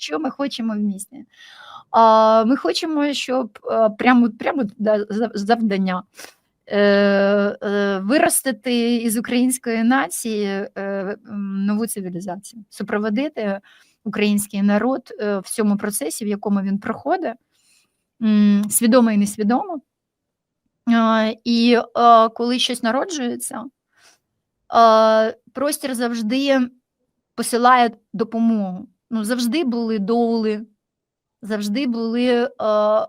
що ми хочемо в місті? Ми хочемо, щоб прямо прямо завдання е, е, виростити із української нації е, нову цивілізацію, супроводити український народ е, в цьому процесі, в якому він проходить, свідомо і несвідомо. І коли щось народжується, простір завжди посилає допомогу. Ну, завжди були доули, завжди були а,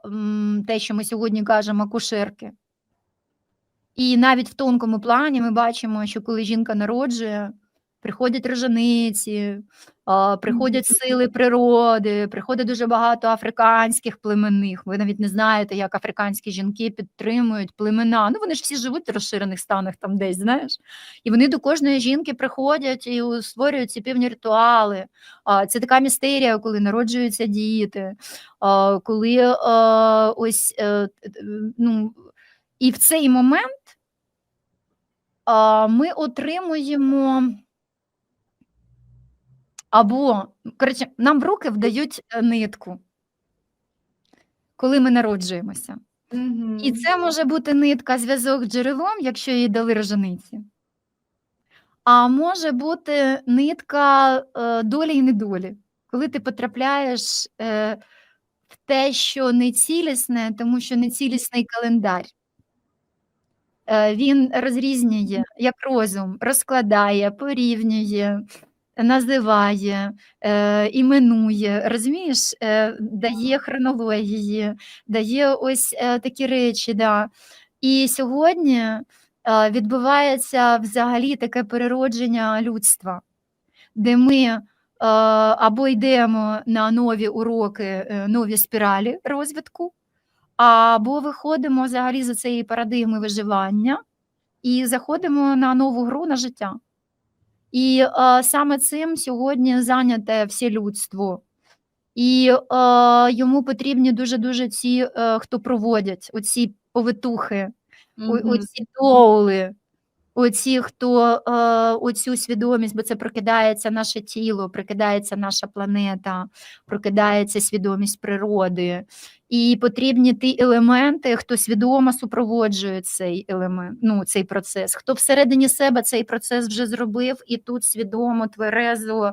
те, що ми сьогодні кажемо, акушерки. І навіть в тонкому плані ми бачимо, що коли жінка народжує, приходять рожениці, приходять сили природи, приходить дуже багато африканських племенних. Ви навіть не знаєте, як африканські жінки підтримують племена. Ну вони ж всі живуть в розширених станах там десь, знаєш. І вони до кожної жінки приходять і створюють ці певні ритуали. Це така містерія, коли народжуються діти, коли ось е, т- т- ну, і в цей момент ми отримуємо. Або, коротше, нам в руки вдають е, нитку, коли ми народжуємося. І це може бути нитка зв'язок з джерелом, якщо її дали рожениці. А може бути нитка е, долі і недолі, коли ти потрапляєш е, в те, що не цілісне, тому що нецілісний календар. Е, Він розрізнює як розум, розкладає, порівнює, називає, е, іменує, розумієш, е, дає хронології, дає ось е, такі речі. Да. І сьогодні е, відбувається взагалі таке переродження людства, де ми е, або йдемо на нові уроки, е, нові спіралі розвитку, або виходимо взагалі з цієї парадигми виживання і заходимо на нову гру на життя. І е, саме цим сьогодні зайняте все людство. І е, йому потрібні дуже-дуже ці, е, хто проводять оці повитухи, mm -hmm. оці доули, оці, хто е, оцю свідомість, бо це прокидається наше тіло, прокидається наша планета, прокидається свідомість природи. І потрібні ті елементи, хто свідомо супроводжує цей елемент, ну, цей процес, хто всередині себе цей процес вже зробив, і тут свідомо, тверезо